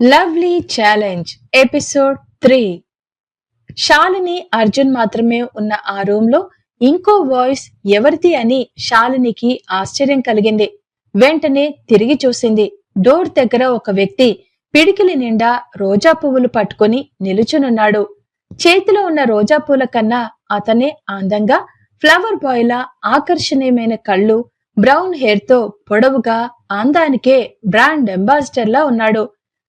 Lovely challenge episode three. Shalini Arjun మాత్రమే ఉన్న ఆ రూమ్లో ఇంకో వాయిస్ ఎవరిది అని శాలినికి ఆశ్చర్యం కలిగింది. వెంటనే తిరిగి చూసింది. డోర్ దగ్గర ఒక వ్యక్తి పిడికిలి నిండా రోజా పువ్వులు పట్టుకొని నిలుచునున్నాడు. చేతిలో ఉన్న రోజా పూల కన్నా అతనే అందంగా ఫ్లవర్ బాయ్ల ఆకర్షణీయమైన కళ్ళు బ్రౌన్ హెయిర్తో పొడవుగా అందానికే బ్రాండ్ అంబాసిడర్ లా ఉన్నాడు.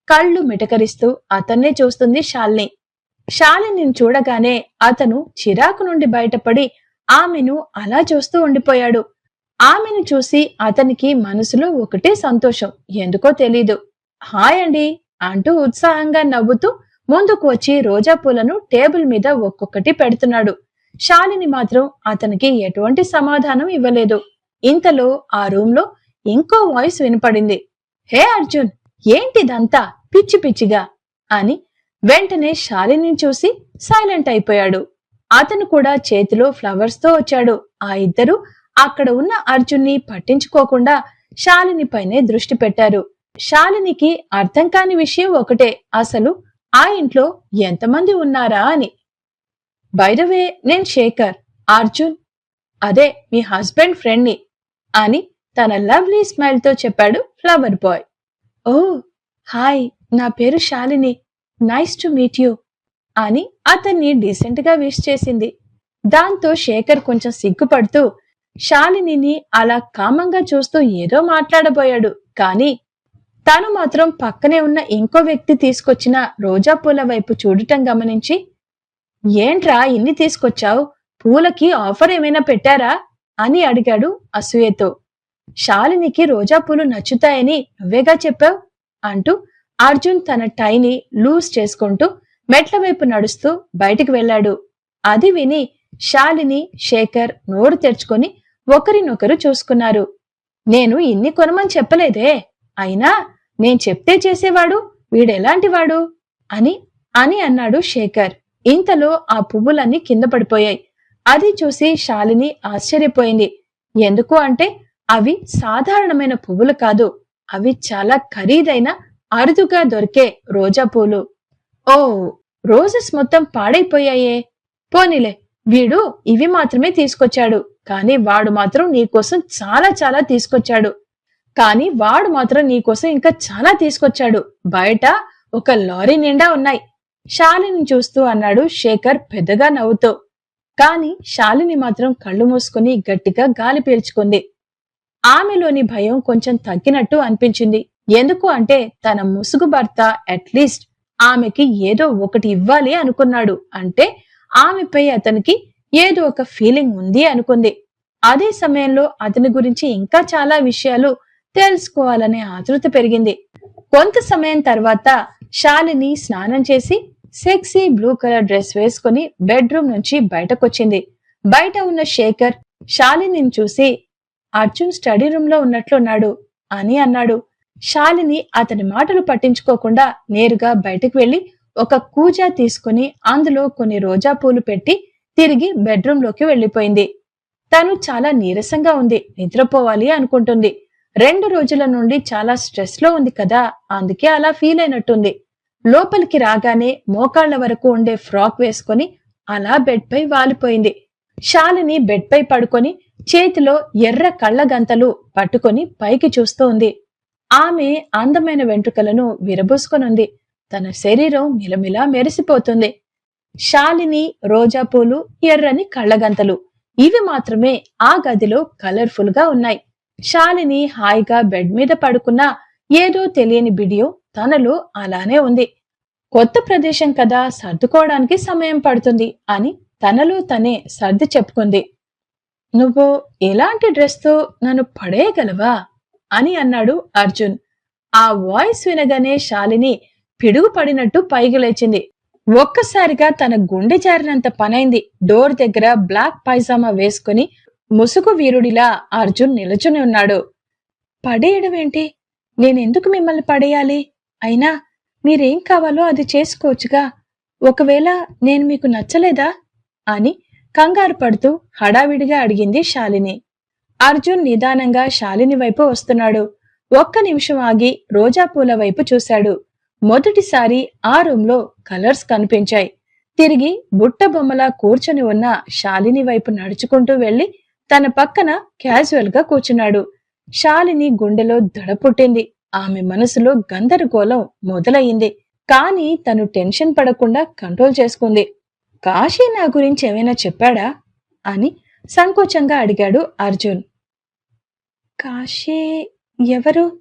కళ్ళు మిటకరిస్తూ అతన్నే చూస్తుంది శాలిని. శాలిని చూడగానే అతను చిరాకు నుండి బయటపడి ఆమెను అలా చూస్తూ ఉండిపోయాడు. ఆమెను చూసి అతనికి మనసులో ఒకటే సంతోషం. ఎందుకో తెలీదు. హాయ్ అండి అంటూ ఉత్సాహంగా నవ్వుతూ ముందుకు వచ్చి రోజా పూలను టేబుల్ మీద ఒక్కొక్కటి పెడుతున్నాడు. శాలిని మాత్రం అతనికి ఎటువంటి సమాధానం ఇవ్వలేదు. ఇంతలో ఆ రూమ్లో ఇంకో వాయిస్ వినపడింది. హే అర్జున్! ఏంటిదంతా పిచ్చి పిచ్చిగా అని వెంటనే శాలిని చూసి సైలెంట్ అయిపోయాడు. అతను కూడా చేతిలో ఫ్లవర్స్తో వచ్చాడు. ఆ ఇద్దరు అక్కడ ఉన్న అర్జున్ని పట్టించుకోకుండా శాలిని పైనే దృష్టి పెట్టారు. శాలినికి అర్థం కాని విషయం ఒకటే అసలు ఆ ఇంట్లో ఎంతమంది ఉన్నారా అని. బైరవే నేను శేఖర్ అర్జున్. అదే మీ హస్బెండ్ ఫ్రెండ్ని అని తన లవ్లీ స్మైల్తో చెప్పాడు ఫ్లవర్ బాయ్. ఓ హాయ్ నా పేరు Shalini nice to meet you అని అతన్ని డీసెంట్గా విష్ చేసింది. దాంతో శేఖర్ కొంచెం సిగ్గుపడుతూ శాలినిని అలా కామంగా చూస్తూ ఏదో మాట్లాడబోయాడు కానీ తాను మాత్రం పక్కనే ఉన్న ఇంకో వ్యక్తి తీసుకొచ్చిన రోజా పూల వైపు చూడటం గమనించి ఏంట్రా ఇన్ని తీసుకొచ్చావు? పూలకి ఆఫర్ ఏమైనా పెట్టారా? అని అడిగాడు అసూయతో శాలినికి రోజా పూలు నచ్చుతాయని నువ్వేగా చెప్పావు? అంటూ అర్జున్ తన టైని లూజ్ చేసుకుంటూ మెట్ల వైపు నడుస్తూ బయటికి వెళ్ళాడు. అది విని శాలిని శేఖర్ నోరు తెరుచుకొని ఒకరినొకరు చూసుకున్నారు. నేను ఇన్ని కొనమని చెప్పలేదే. అయినా నేను చెప్తే చేసేవాడు వీడెలాంటివాడు? అని అని అన్నాడు శేఖర్. ఇంతలో ఆ పువ్వులన్నీ కింద పడిపోయాయి. అది చూసి శాలిని ఆశ్చర్యపోయింది. ఎందుకు అంటే అవి సాధారణమైన పువ్వులు కాదు. అవి చాలా ఖరీదైన అరుదుగా దొరికే రోజా పూలు. ఓ రోజెస్ మొత్తం పాడైపోయాయే. పోనీలే వీడు ఇవి మాత్రమే తీసుకొచ్చాడు. కానీ వాడు మాత్రం నీకోసం చాలా చాలా తీసుకొచ్చాడు. కానీ వాడు మాత్రం నీకోసం ఇంకా చాలా తీసుకొచ్చాడు. బయట ఒక లారీ నిండా ఉన్నాయి. శాలిని చూస్తూ అన్నాడు శేఖర్ పెద్దగా నవ్వుతూ. కాని శాలిని మాత్రం కళ్ళు మూసుకుని గట్టిగా గాలి పీల్చుకుంది. ఆమెలోని భయం కొంచెం తగ్గినట్టు అనిపించింది. ఎందుకు అంటే తన ముసుగు భర్త అట్లీస్ట్ ఆమెకి ఏదో ఒకటి ఇవ్వాలి అనుకున్నాడు. అంటే ఆమెపై అతనికి ఏదో ఒక ఫీలింగ్ ఉంది అనుకుంది. అదే సమయంలో అతని గురించి ఇంకా చాలా విషయాలు తెలుసుకోవాలనే ఆతృత పెరిగింది. కొంత సమయం తర్వాత శాలిని స్నానం చేసి సెక్సీ బ్లూ కలర్ డ్రెస్ వేసుకుని బెడ్రూమ్ నుంచి బయటకొచ్చింది. బయట ఉన్న శేఖర్ శాలిని చూసి అర్జున్ స్టడీ రూమ్లో ఉన్నట్లున్నాడు అని అన్నాడు. శాలిని అతని మాటలు పట్టించుకోకుండా నేరుగా బయటకు వెళ్ళి ఒక కూజా తీసుకుని అందులో కొన్ని రోజా పూలు పెట్టి తిరిగి బెడ్రూమ్లోకి వెళ్ళిపోయింది. వెళ్ళిపోయింది తను చాలా నీరసంగా ఉంది నిద్రపోవాలి అనుకుంటుంది. రెండు రోజుల నుండి చాలా స్ట్రెస్లో ఉంది కదా అందుకే అలా ఫీల్ అయినట్టుంది. లోపలికి రాగానే మోకాళ్ళ వరకు ఉండే ఫ్రాక్ వేసుకొని అలా బెడ్ పై వాలిపోయింది. శాలిని బెడ్ పై పడుకొని చేతిలో ఎర్ర కళ్ళగంతలు పట్టుకొని పైకి చూస్తూ ఉంది. ఆమె అందమైన వెంట్రుకలను విరబూసుకొనుంది. తన శరీరం మిలమిలా మెరిసిపోతుంది. శాలిని రోజా పూలు ఎర్రని కళ్ళగంతలు ఇవి మాత్రమే ఆ గదిలో కలర్ఫుల్గా ఉన్నాయి. శాలిని హాయిగా బెడ్ మీద పడుకున్న ఏదో తెలియని బిడియో తనలో అలానే ఉంది. కొత్త ప్రదేశం కదా సర్దుకోవడానికి సమయం పడుతుంది అని తనలో తనే సర్ది చెప్పుకుంది. నువ్వు ఎలాంటి డ్రెస్తో నన్ను పడేయగలవా? అని అన్నాడు అర్జున్. ఆ వాయిస్ వినగానే శాలిని పిడుగు పడినట్టు పైకి లేచింది. ఒక్కసారిగా తన గుండె జారినంత పనైంది. డోర్ దగ్గర బ్లాక్ పైజామా వేసుకుని ముసుగు వీరుడిలా అర్జున్ నిలుచుని ఉన్నాడు. పడేయడం ఏంటి? నేనెందుకు మిమ్మల్ని పడేయాలి? అయినా మీరేం కావాలో అది చేసుకోవచ్చుగా. ఒకవేళ నేను మీకు నచ్చలేదా? అని కంగారు పడుతూ హడావిడిగా అడిగింది శాలిని. అర్జున్ నిదానంగా శాలిని వైపు వస్తున్నాడు. ఒక్క నిమిషం ఆగి రోజా పూల వైపు చూశాడు. మొదటిసారి ఆ రూంలో కలర్స్ కనిపించాయి. తిరిగి బుట్ట బొమ్మలా కూర్చొని ఉన్న శాలిని వైపు నడుచుకుంటూ వెళ్ళి తన పక్కన క్యాజువల్గా కూర్చున్నాడు. శాలిని గుండెలో దడ పుట్టింది. ఆమె మనసులో గందరగోళం మొదలయ్యింది. కాని తను టెన్షన్ పడకుండా కంట్రోల్ చేసుకుంది. కాశీ నా గురించి ఏమైనా చెప్పాడా? అని సంకోచంగా అడిగాడు అర్జున్. కాశీ ఎవరు?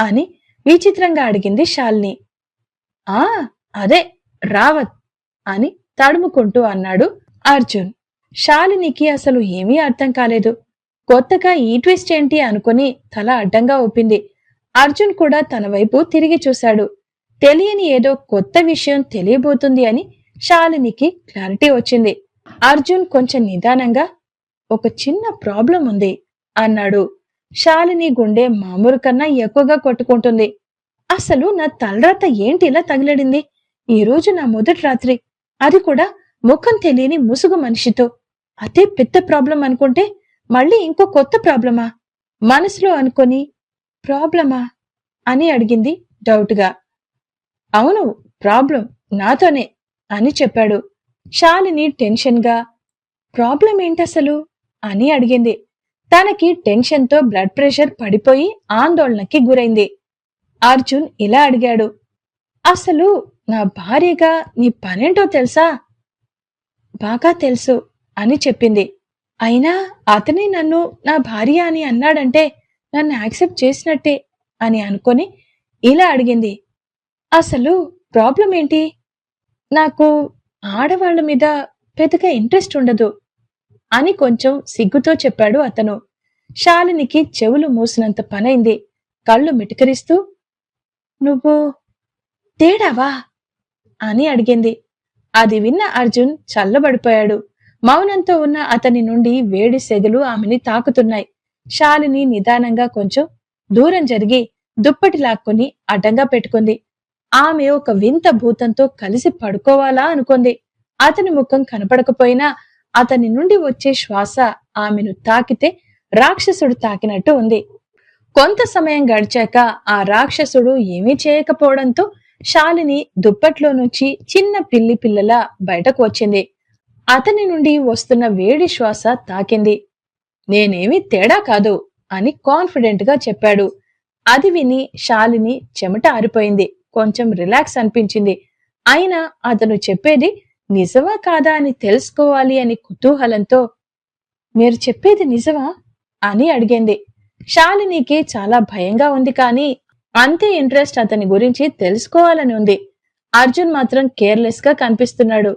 అని విచిత్రంగా అడిగింది శాలిని. ఆ అదే రావత్ అని తడుముకుంటూ అన్నాడు అర్జున్. శాలినికి అసలు ఏమీ అర్థం కాలేదు. కొత్తగా ఈ ట్విస్ట్ ఏంటి అనుకుని తల అడ్డంగా ఊపింది. అర్జున్ కూడా తన వైపు తిరిగి చూశాడు. తెలియని ఏదో కొత్త విషయం తెలియబోతుంది అని శాలినికి క్లారిటీ వచ్చింది. అర్జున్ కొంచెం నిదానంగా ఒక చిన్న ప్రాబ్లం ఉంది అన్నాడు. శాలిని గుండె మామూలు కన్నా ఎక్కువగా కొట్టుకుంటుంది. అసలు నా తలరాత ఏంటి ఇలా తగిలడింది? ఈ రోజు నా మొదటి రాత్రి. అది కూడా ముఖం తెలియని ముసుగు మనిషితో. అదే పెద్ద ప్రాబ్లం అనుకుంటే మళ్ళీ ఇంకో కొత్త ప్రాబ్లమా? మనసులో అనుకొని ప్రాబ్లమా? అని అడిగింది డౌట్గా. అవును ప్రాబ్లం నాతోనే. అని చెప్పాడు. శాలిని టెన్షన్గా ప్రాబ్లం ఏంటసలు? అని అడిగింది. తనకి టెన్షన్తో బ్లడ్ ప్రెషర్ పడిపోయి ఆందోళనకి గురైంది. అర్జున్ ఇలా అడిగాడు. అసలు నా భార్యగా నీ పనేంటో తెలుసా? బాగా తెలుసు అని చెప్పింది. అయినా అతనే నన్ను నా భార్య అని అన్నాడంటే నన్ను యాక్సెప్ట్ చేసినట్టే అని అనుకొని ఇలా అడిగింది. అసలు ప్రాబ్లం ఏంటి? నాకు ఆడవాళ్ళ మీద పెద్దగా ఇంట్రెస్ట్ ఉండదు అని కొంచెం సిగ్గుతో చెప్పాడు అతను. శాలినికి చెవులు మూసినంత పనైంది. కళ్ళు మిటకరిస్తూ నువ్వు తేడావా? అని అడిగింది. అది విన్న అర్జున్ చల్లబడిపోయాడు. మౌనంతో ఉన్న అతని నుండి వేడి సెగలు ఆమెని తాకుతున్నాయి. శాలిని నిదానంగా కొంచెం దూరం జరిగి దుప్పటి లాక్కొని అడ్డంగా పెట్టుకుంది. ఆమె ఒక వింత భూతంతో కలిసి పడుకోవాలా అనుకుంది. అతని ముఖం కనపడకపోయినా అతని నుండి వచ్చే శ్వాస ఆమెను తాకితే రాక్షసుడు తాకినట్టు ఉంది. కొంత సమయం గడిచాక ఆ రాక్షసుడు ఏమీ చేయకపోవడంతో శాలిని దుప్పట్లో నుంచి చిన్న పిల్లి పిల్లల బయటకు వచ్చింది. అతని నుండి వస్తున్న వేడి శ్వాస తాకింది. నేనేమీ తేడా కాదు అని కాన్ఫిడెంట్గా చెప్పాడు. అది విని శాలిని చెమట ఆరిపోయింది. కొంచెం రిలాక్స్ అనిపించింది. అయినా అతను చెప్పేది నిజమా కాదా అని తెలుసుకోవాలి అని కుతూహలంతో మీరు చెప్పేది నిజమా? అని అడిగింది. శాలినికి చాలా భయంగా ఉంది కానీ అంతే ఇంట్రెస్ట్ అతని గురించి తెలుసుకోవాలని ఉంది. అర్జున్ మాత్రం కేర్లెస్గా కనిపిస్తున్నాడు.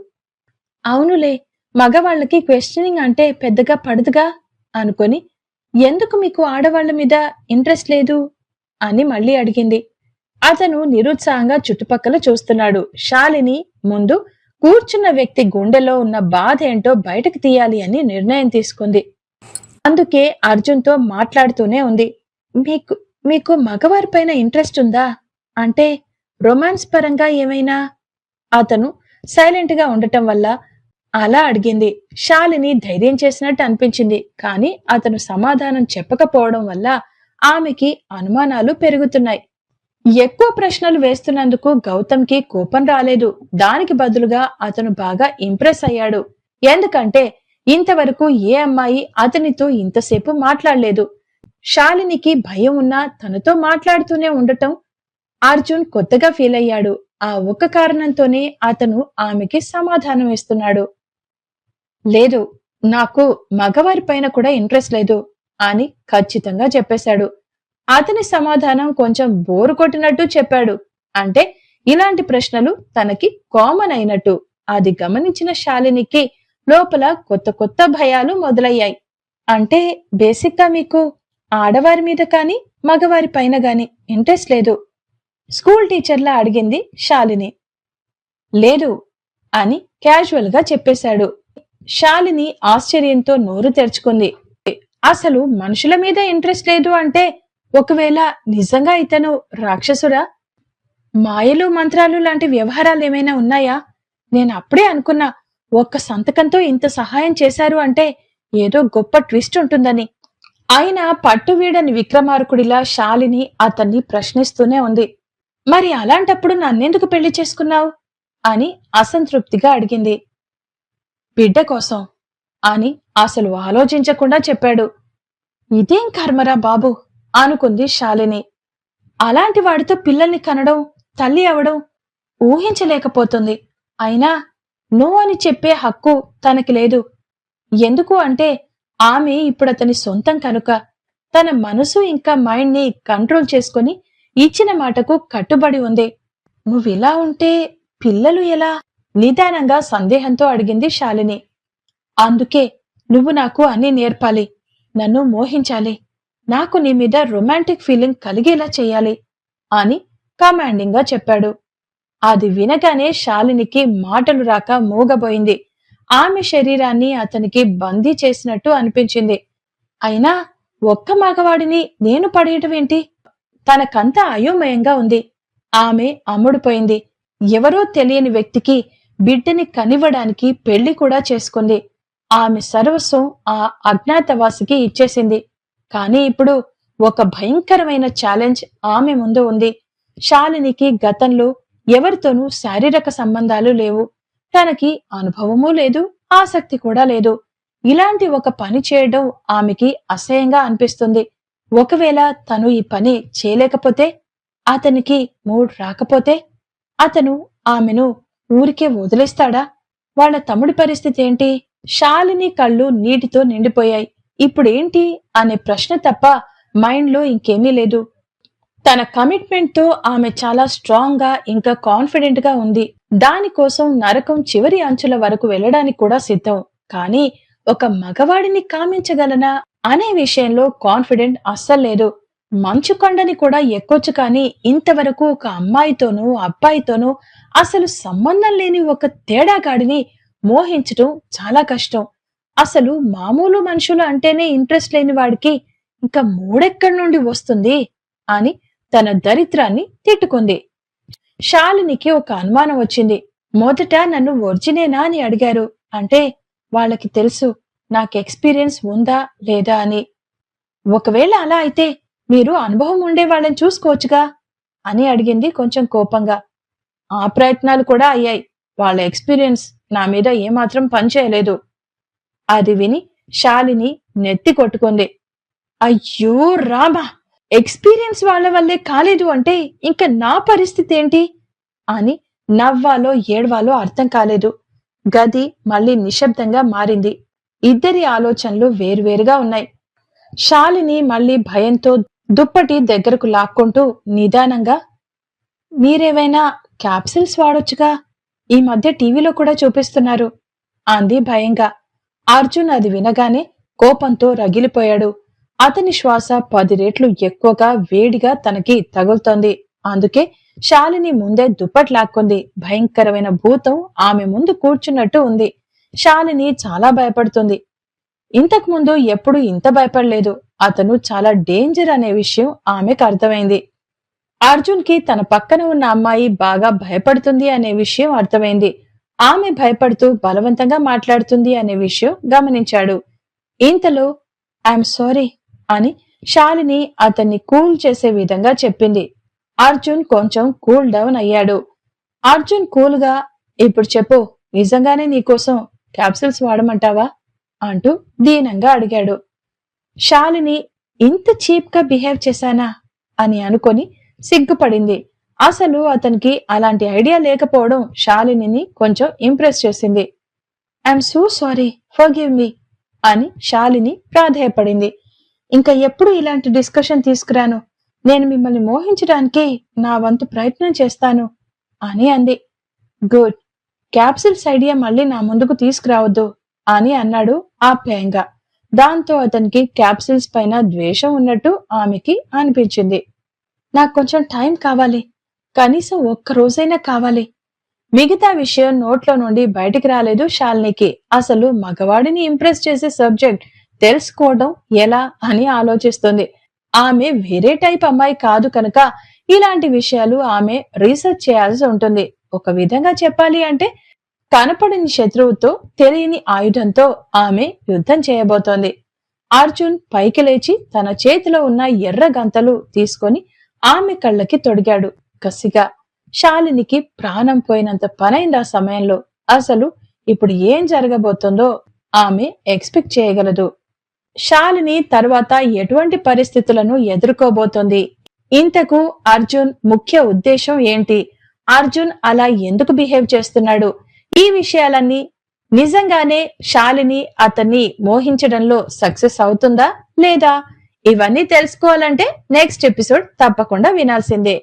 అవునులే మగవాళ్ళకి క్వశ్చనింగ్ అంటే పెద్దగా పడదుగా? అనుకొని ఎందుకు మీకు ఆడవాళ్ళ మీద ఇంట్రెస్ట్ లేదు? అని మళ్ళీ అడిగింది. అతను నిరుత్సాహంగా చుట్టుపక్కల చూస్తున్నాడు. శాలిని ముందు కూర్చున్న వ్యక్తి గుండెలో ఉన్న బాధ ఏంటో బయటకు తీయాలి అని నిర్ణయం తీసుకుంది. అందుకే అర్జున్తో మాట్లాడుతూనే ఉంది. మీకు మీకు మగవారిపైన ఇంట్రెస్ట్ ఉందా? అంటే రొమాన్స్ పరంగా ఏమైనా? అతను సైలెంట్గా ఉండటం వల్ల అలా అడిగింది. శాలిని ధైర్యం చేసినట్టు అనిపించింది. కానీ అతను సమాధానం చెప్పకపోవడం వల్ల ఆమెకి అనుమానాలు పెరుగుతున్నాయి. ఎక్కువ ప్రశ్నలు వేస్తున్నందుకు గౌతమ్కి కోపం రాలేదు. దానికి బదులుగా అతను బాగా ఇంప్రెస్ అయ్యాడు. ఎందుకంటే ఇంతవరకు ఏ అమ్మాయి అతనితో ఇంతసేపు మాట్లాడలేదు. శాలినికి భయం ఉన్నా తనతో మాట్లాడుతూనే ఉండటం అర్జున్ కొత్తగా ఫీల్ అయ్యాడు. ఆ ఒక్క కారణంతోనే అతను ఆమెకి సమాధానం ఇస్తున్నాడు. లేదు నాకు మగవారి పైన కూడా ఇంట్రెస్ట్ లేదు అని ఖచ్చితంగా చెప్పేశాడు. అతని సమాధానం కొంచెం బోరు కొట్టినట్టు చెప్పాడు. అంటే ఇలాంటి ప్రశ్నలు తనకి కామన్ అయినట్టు. అది గమనించిన శాలినికి లోపల కొత్త కొత్త భయాలు మొదలయ్యాయి. అంటే బేసిక్గా మీకు ఆడవారి మీద కాని మగవారి పైన గాని ఇంట్రెస్ట్ లేదు. స్కూల్ టీచర్లా అడిగింది శాలిని. లేదు అని క్యాజువల్గా చెప్పేశాడు. శాలిని ఆశ్చర్యంతో నోరు తెరుచుకుంది. అసలు మనుషుల మీద ఇంట్రెస్ట్ లేదు అంటే ఒకవేళ నిజంగా ఇతను రాక్షసుడా? మాయలు మంత్రాలు లాంటి వ్యవహారాలు ఏమైనా ఉన్నాయా? నేను అప్పుడే అనుకున్నా ఒక్క సంతకంతో ఇంత సహాయం చేశారు అంటే ఏదో గొప్ప ట్విస్ట్ ఉంటుందని. అయినా పట్టు వీడని విక్రమార్కుడిలా శాలిని అతన్ని ప్రశ్నిస్తూనే ఉంది. మరి అలాంటప్పుడు నన్నెందుకు పెళ్ళి చేసుకున్నావు? అని అసంతృప్తిగా అడిగింది. బిడ్డ కోసం అని అసలు ఆలోచించకుండా చెప్పాడు. ఇదేం కర్మరా బాబు? అనుకుంది శాలిని. అలాంటి వాడితో పిల్లల్ని కనడం తల్లి అవడం ఊహించలేకపోతుంది. అయినా నో అని చెప్పే హక్కు తనకి లేదు. ఎందుకు అంటే ఆమె ఇప్పుడు అతని సొంతం కనుక తన మనసు ఇంకా మైండ్ని కంట్రోల్ చేసుకుని ఇచ్చిన మాటకు కట్టుబడి ఉంది. నువ్విలా ఉంటే పిల్లలు ఎలా? నిదానంగా సందేహంతో అడిగింది శాలిని. అందుకే నువ్వు నాకు అన్ని నేర్పాలి. నన్ను మోహించాలి. నాకు నీ మీద రొమాంటిక్ ఫీలింగ్ కలిగేలా చేయాలి అని కమాండింగ్గా చెప్పాడు. అది వినగానే శాలినికి మాటలు రాక మూగబోయింది. ఆమె శరీరాన్ని అతనికి బందీ చేసినట్టు అనిపించింది. అయినా ఒక్క మగవాడిని నేను పడేయటం ఏంటి? తనకంతా అయోమయంగా ఉంది. ఆమె అమ్ముడుపోయింది. ఎవరో తెలియని వ్యక్తికి బిడ్డని కనివ్వడానికి పెళ్ళి కూడా చేసుకుంది. ఆమె సర్వస్వం ఆ అజ్ఞాతవాసికి ఇచ్చేసింది. కానీ ఇప్పుడు ఒక భయంకరమైన ఛాలెంజ్ ఆమె ముందు ఉంది. శాలినికి గతంలో ఎవరితోనూ శారీరక సంబంధాలు లేవు. తనకి అనుభవమూ లేదు ఆసక్తి కూడా లేదు. ఇలాంటి ఒక పని చేయడం ఆమెకి అసహ్యంగా అనిపిస్తుంది. ఒకవేళ తను ఈ పని చేయలేకపోతే అతనికి మూడ్ రాకపోతే అతను ఆమెను ఊరికే వదిలేస్తాడా? వాళ్ళ తమ్ముడి పరిస్థితి ఏంటి? శాలిని కళ్ళు నీటితో నిండిపోయాయి. ఇప్పుడేంటి అనే ప్రశ్న తప్ప మైండ్లో ఇంకేమీ లేదు. తన కమిట్మెంట్తో ఆమె చాలా స్ట్రాంగ్గా ఇంకా కాన్ఫిడెంట్గా ఉంది. దానికోసం నరకం చివరి అంచుల వరకు వెళ్ళడానికి కూడా సిద్ధం. కానీ ఒక మగవాడిని కామించగలనా అనే విషయంలో కాన్ఫిడెంట్ అస్సలు లేదు. మంచు కొండని కూడా ఎక్కొచ్చు కానీ ఇంతవరకు ఒక అమ్మాయితోనూ అబ్బాయితోనూ అసలు సంబంధం లేని ఒక తేడాగాడిని మోహించటం చాలా కష్టం. అసలు మామూలు మనుషులు అంటేనే ఇంట్రెస్ట్ లేని వాడికి ఇంకా మూడెక్కడి నుండి వస్తుంది అని తన దరిద్రాన్ని తిట్టుకుంది. శాలినికి ఒక అనుమానం వచ్చింది. మొదట నన్ను ఒరిజినేనా అని అడిగారు. అంటే వాళ్ళకి తెలుసు నాకు ఎక్స్పీరియన్స్ ఉందా లేదా అని. ఒకవేళ అలా అయితే మీరు అనుభవం ఉండే వాళ్ళని చూసుకోవచ్చుగా అని అడిగింది కొంచెం కోపంగా. ఆ ప్రయత్నాలు కూడా అయ్యాయి. వాళ్ళ ఎక్స్పీరియన్స్ నా మీద ఏమాత్రం పనిచేయలేదు అది విని శాలిని నెత్తి కొట్టుకుంది. అయ్యో రామా! ఎక్స్పీరియన్స్ వాళ్ళ వల్లే కాలేదు అంటే ఇంకా నా పరిస్థితి ఏంటి? అని నవ్వాలో ఏడ్వాలో అర్థం కాలేదు. గది మళ్ళీ నిశ్శబ్దంగా మారింది. ఇద్దరి ఆలోచనలు వేరువేరుగా ఉన్నాయి. శాలిని మళ్ళీ భయంతో దుప్పటి దగ్గరకు లాక్కుంటూ నిదానంగా మీరేవైనా క్యాప్సిల్స్ వాడొచ్చుగా? ఈ మధ్య టీవీలో కూడా చూపిస్తున్నారు. అంది భయంగా. అర్జున్ అది వినగానే కోపంతో రగిలిపోయాడు. అతని శ్వాస పది రేట్లు ఎక్కువగా వేడిగా తనకి తగులుతోంది. అందుకే శాలిని ముందే దుప్పట్లాక్కుంది భయంకరమైన భూతం ఆమె ముందు కూర్చున్నట్టు ఉంది. శాలిని చాలా భయపడుతుంది. ఇంతకు ముందు ఎప్పుడు ఇంత భయపడలేదు. అతను చాలా డేంజర్ అనే విషయం ఆమెకు అర్థమైంది. అర్జున్కి తన పక్కన ఉన్న అమ్మాయి బాగా భయపడుతుంది అనే విషయం అర్థమైంది. ఆమె భయపడుతూ బలవంతంగా మాట్లాడుతుంది అనే విషయం గమనించాడు. ఇంతలో ఐఎమ్ సారీ అని శాలిని అతన్ని కూల్ చేసే విధంగా చెప్పింది. అర్జున్ కొంచెం కూల్ డౌన్ అయ్యాడు. అర్జున్ కూల్గా ఇప్పుడు చెప్పు నిజంగానే నీకోసం క్యాప్సిల్స్ వాడమంటావా? అంటూ దీనంగా అడిగాడు. శాలిని ఇంత చీప్గా బిహేవ్ చేశానా? అని అనుకొని సిగ్గుపడింది. అసలు అతనికి అలాంటి ఐడియా లేకపోవడం శాలినిని కొంచెం ఇంప్రెస్ చేసింది. I'm so sorry forgive me అని శాలిని ప్రాధేయపడింది. ఇంకా ఎప్పుడు ఇలాంటి డిస్కషన్ తీసుకురాను? నేను మిమ్మల్ని మోహించడానికి నా వంతు ప్రయత్నం చేస్తాను అని అంది. గుడ్ క్యాప్సిల్స్ ఐడియా మళ్ళీ నా ముందుకు తీసుకురావద్దు అని అన్నాడు ఆప్యాయంగా. దాంతో అతనికి క్యాప్సిల్స్ పైన ద్వేషం ఉన్నట్టు ఆమెకి అనిపించింది. నాకు కొంచెం టైం కావాలి కనీసం ఒక్క రోజైనా కావాలి. మిగతా విషయం నోట్లో నుండి బయటికి రాలేదు శాలినికి అసలు మగవాడిని ఇంప్రెస్ చేసే సబ్జెక్ట్ తెలుసుకోవడం ఎలా అని ఆలోచిస్తుంది. ఆమె వేరే టైప్ అమ్మాయి కాదు కనుక ఇలాంటి విషయాలు ఆమె రీసెర్చ్ చేయాల్సి ఉంటుంది. ఒక విధంగా చెప్పాలి అంటే కనపడని శత్రువుతో తెలియని ఆయుధంతో ఆమె యుద్ధం చేయబోతోంది. అర్జున్ పైకి లేచి తన చేతిలో ఉన్న ఎర్ర గంతలు తీసుకొని ఆమె కళ్ళకి తొడిగాడు. కసిగా శాలినికి ప్రాణం పోయినంత పనైంది ఆ సమయంలో? అసలు ఇప్పుడు ఏం జరగబోతుందో ఆమె ఎక్స్పెక్ట్ చేయగలదు. శాలిని తర్వాత ఎటువంటి పరిస్థితులను ఎదుర్కోబోతోంది? ఇంతకు అర్జున్ ముఖ్య ఉద్దేశం ఏంటి? అర్జున్ అలా ఎందుకు బిహేవ్ చేస్తున్నాడు? ఈ విషయాలన్నీ నిజంగానే శాలిని అతన్ని మోహించడంలో సక్సెస్ అవుతుందా లేదా? ఇవన్నీ తెలుసుకోవాలంటే నెక్స్ట్ ఎపిసోడ్ తప్పకుండా వినాల్సిందే.